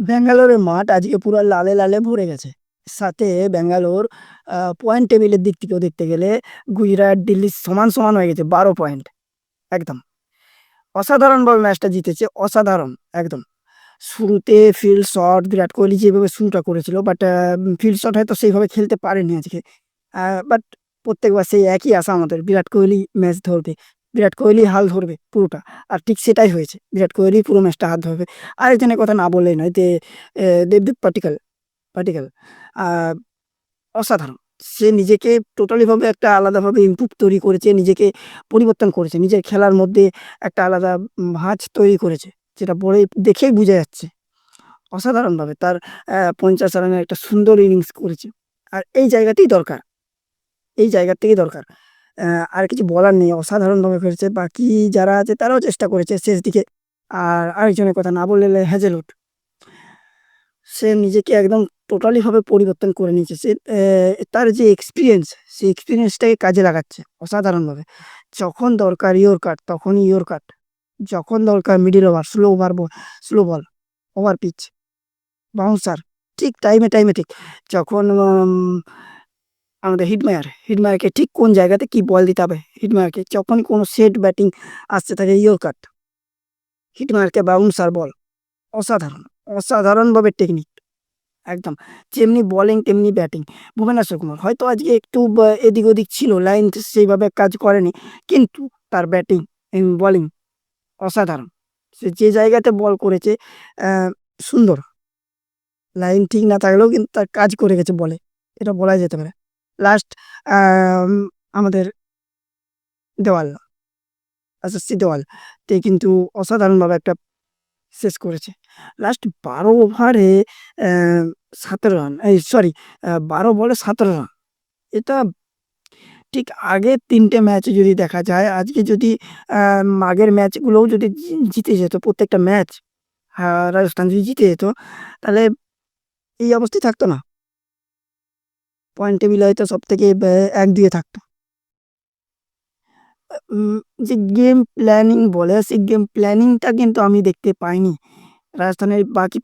ব্যাঙ্গালোরের মাঠ আজকে পুরো লালে, লালে ভরে গেছে। সাথে ব্যাঙ্গালোর পয়েন্ট টেবিলের দিক থেকেও দেখতে গেলে গুজরাট, দিল্লি সমান, সমান হয়ে গেছে ১২ পয়েন্ট। একদম। অসাধারণভাবে ম্যাচটা জিতেছে, অসাধারণ একদম। শুরুতে ফিল্ড শট বিরাট কোহলি যেভাবে শুরুটা করেছিল বাট ফিল্ড শট হয়তো সেইভাবে খেলতে পারেনি আজকে। বাট প্রত্যেকবার সেই একই আশা আমাদের বিরাট কোহলি ম্যাচ ধরবে। বিরাট কোহলি হাল ধরবে পুরোটা। আর ঠিক সেটাই হয়েছে। বিরাট কোহলি পুরো ম্যাচটা হাত ধরবে। আর আরেকজনের কথা না বললেই নয় যে এ দেবদূত পাটিকাল পাটিকাল অসাধারণ। সে নিজেকে টোটালিভাবে একটা আলাদাভাবে ইমপ্রুভ তৈরি করেছে, নিজেকে পরিবর্তন করেছে। নিজের খেলার মধ্যে একটা আলাদা ভাঁজ তৈরি করেছে। যেটা বলেই দেখেই বুঝা যাচ্ছে। অসাধারণভাবে তার পঞ্চাশ ৫০ রানের একটা সুন্দর ইনিংস করেছে। আর এই জায়গাতেই দরকার। এই জায়গার থেকেই দরকার। আর কিছু বলার নেই। অসাধারণভাবে খেলেছে। বাকি যারা আছে তারাও চেষ্টা করেছে শেষ দিকে। আর আরেকজনের কথা না বললে হ্যাজেলউড। সে নিজেকে একদম টোটালিভাবে পরিবর্তন করে নিয়েছে। সে তার যে এক্সপিরিয়েন্স সেই এক্সপিরিয়েন্সটাকে কাজে লাগাচ্ছে অসাধারণভাবে। যখন দরকার ইয়র্কার তখনই কাট যখন দরকার middle over, slow over slow ball, over pitch, bouncer ঠিক টাইমে, টাইমে ঠিক। যখন আমাদের হিটমায়ার, হিটমায়ারকে ঠিক কোন জায়গাতে কি বল দিতে হবে হিটমায়ারকে যখনই কোনো সেট ব্যাটিং আসতে থাকে ইয়র্কার। হিটমায়ারকে bouncer ball. অসাধারণ, অসাধারণভাবে টেকনিক। একদম। যেমনি বলিং তেমনি ব্যাটিং। ভুবনেশ্বর কুমার হয়তো আজকে একটু এদিক-ওদিক ছিল, লাইন সেইভাবে কাজ করেনি। কিন্তু তার ব্যাটিং বলিং অসাধারণ। সে যে জায়গাতে বল করেছে সুন্দর। লাইন ঠিক না থাকলেও কিন্তু তার কাজ করে গেছে বলে। এটা বলাই যেতে পারে। লাস্ট আমাদের দেওয়াল। এসএসসি দেওয়াল। তে কিন্তু অসাধারণভাবে একটা শেষ করেছে। লাস্ট ১২ ওভারে ১৭ রান এই সরি বারো ১২ বলে ১৭ রান। এটা ঠিক আগের ৩ টে ম্যাচে যদি দেখা যায়, আজকে যদি আগের ম্যাচগুলোও যদি জিতে যেত প্রত্যেকটা ম্যাচ, রাজস্থান যদি জিতে যেত তাহলে এই অবস্থায় থাকতো না। পয়েন্ট টেবিলে হয়তো সব থেকে ১-২ এ থাকতো। যে গেম প্ল্যানিং বলে, সেই গেম প্ল্যানিংটা কিন্তু আমি দেখতে পাইনি। রাজস্থানের বাকি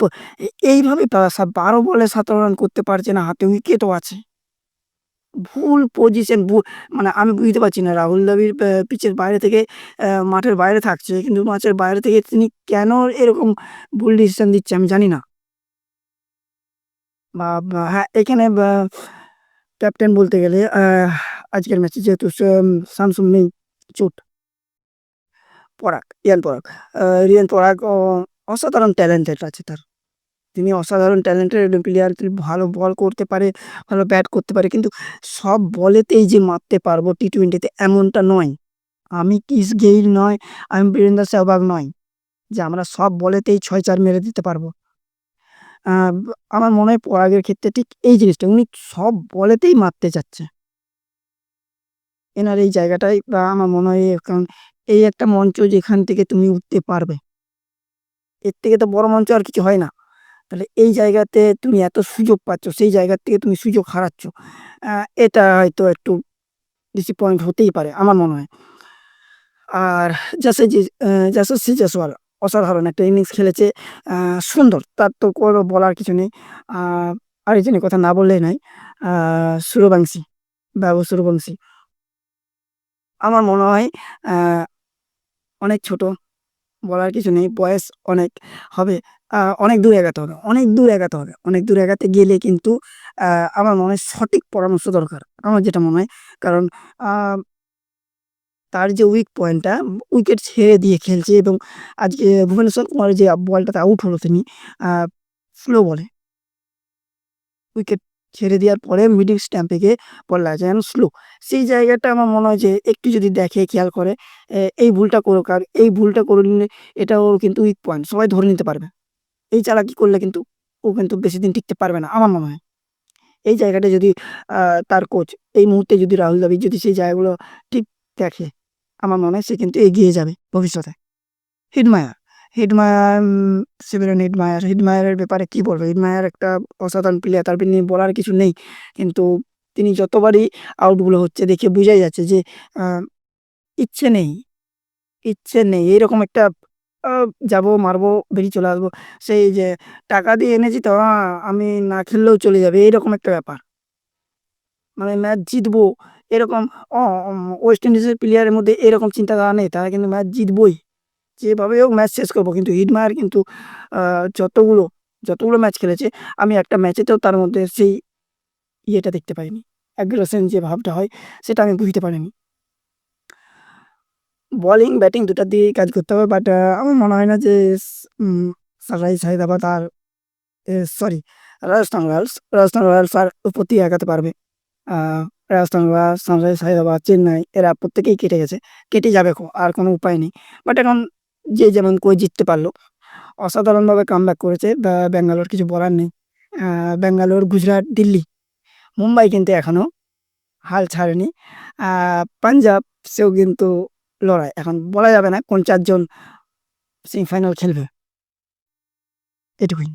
এইভাবে ১২ বলে ১৭ রান করতে পারছে না, হাতে উইকেটও আছে। ভুল পজিশন ভু মানে আমি বুঝতে পারছি না রাহুল দ্রাবিড় পিচের বাইরে থেকে মাঠের বাইরে থাকছে। কিন্তু মাঠের বাইরে থেকে তিনি কেন এরকম ভুল ডিসিশন দিচ্ছে আমি জানি না। বা হ্যাঁ, এখানে ক্যাপ্টেন বলতে গেলে আজকের ম্যাচে যেহেতু সাম শামসুর নেই চোট। পরাগ, রিয়ান পরাগ। রিয়ান পরাগ অসাধারণ ট্যালেন্টেড আছে তার। তিনি অসাধারণ ট্যালেন্টেড প্লেয়ার। তিনি ভালো বল করতে পারে, ভালো ব্যাট করতে পারে। কিন্তু সব বলেতেই যে মারতে পারব টি-টোয়েন্টিতে এমনটা নয়। আমি কিস গেইল নয়, আমি বীরেন্দ্র সেহবাগ নয়। যে আমরা সব বলেতেই ৬-৪ মেরে দিতে পারব। আমার মনে হয় পরাগের ক্ষেত্রে ঠিক এই জিনিসটা। উনি সব বলেতেই মারতে চাচ্ছে। এনার এই জায়গাটাই বা আমার মনে হয় কারণ এই একটা মঞ্চ যেখান থেকে তুমি উঠতে পারবে। এর থেকে তো বড় মঞ্চ আর কিছু হয় না। তাহলে এই জায়গাতে তুমি এত সুযোগ পাচ্ছ, সেই জায়গার থেকে তুমি সুযোগ হারাচ্ছ। এটা হয়তো একটু ডিসঅ্যাপয়েন্ট হতেই পারে আমার মনে হয়। আর জাসেজি অ্যা যশস্বী জয়সওয়াল অসাধারণ একটা ইনিংস খেলেছে। সুন্দর। তার তো কোনো বলার কিছু নেই। আ আরেকজনের কথা না বললেই নয়। আ সূর্যবংশী, সুরবংশী আমার মনে হয় অনেক ছোট। বলার কিছু নেই। বয়স অনেক হবে। অনেক দূর এগাতে হবে। অনেক দূর এগাতে হবে। অনেক দূর এগাতে গেলে কিন্তু আমার মনে হয় সঠিক পরামর্শ দরকার। আমার যেটা মনে হয়। কারণ তার যে উইক পয়েন্টটা উইকেট ছেড়ে দিয়ে খেলছে এবং আজকে ভুবনেশ্বর কুমারের যে বলটাতে আউট হলো তিনি স্লো বলে। উইকেট ছেড়ে দেওয়ার পরে মিডল স্ট্যাম্পে গিয়ে বল স্লো। সেই জায়গাটা আমার মনে হয় যে একটু যদি দেখে খেয়াল করে এই ভুলটা করো কার এই ভুলটা করে নিলে এটা ওর কিন্তু উইক পয়েন্ট। সবাই ধরে নিতে পারবে। এই চালাকি করলে কিন্তু ও কিন্তু বেশি দিন টিকতে পারবে না আমার মনে হয়। এই জায়গাটা যদি তার কোচ এই মুহূর্তে যদি রাহুল দ্রাবিড় যদি সেই জায়গাগুলো ঠিক দেখে, আমার মনে হয় সে কিন্তু এগিয়ে যাবে ভবিষ্যতে। হিটমায়ার উম সেভেরান হিটমায়ার, হিটমায়ারের ব্যাপারে কি বলব? হিটমায়ার একটা অসাধারণ প্লেয়ার। তার নিয়ে বলার কিছু নেই। কিন্তু তিনি যতবারই আউটগুলো হচ্ছে দেখে বুঝাই যাচ্ছে যে ইচ্ছে নেই, ইচ্ছে নেই। এরকম একটা যাব, মারবো, বেরিয়ে চলে আসব। সেই যে টাকা দিয়ে এনেছি তো আমি না খেললেও চলে যাবে এইরকম একটা ব্যাপার। মানে ম্যাচ জিতবো এরকম ওয়েস্ট ইন্ডিজের প্লেয়ারের মধ্যে এরকম চিন্তাধারা নেই। তারা কিন্তু ম্যাচ জিতবই। যেভাবে হোক ম্যাচ শেষ করব। কিন্তু হিটমায়ার কিন্তু যতগুলো, যতগুলো ম্যাচ খেলেছে আমি একটা ম্যাচেতেও তার মধ্যে সেই ইয়েটা দেখতে পাইনি। অ্যাগ্রেশন যে ভাবটা হয় সেটা আমি বুঝতে পারিনি। বোলিং, ব্যাটিং ২ টা দিয়েই কাজ করতে হবে। বাট আমার মনে হয় না যে সানরাইজ হায়দ্রাবাদ আর sorry Rajasthan Royals, Rajasthan Royals আর প্রতি আগাতে পারবে। রাজস্থান রয়্যালস, সানরাইজ হায়দ্রাবাদ, চেন্নাই এরা প্রত্যেকেই কেটে গেছে। কেটে যাবে আর কোনো উপায় নেই। বাট এখন যে যেমন করে জিততে পারল। অসাধারণভাবে কামব্যাক করেছে ব্যা ব্যাঙ্গালোর কিছু বলার নেই। ব্যাঙ্গালোর, গুজরাট, দিল্লি, মুম্বাই কিন্তু এখনও হাল ছাড়েনি। পাঞ্জাব সেও কিন্তু লড়াই। এখন বলা যাবে না কোন ৪ জন সেমিফাইনাল খেলবে। এটুকুই।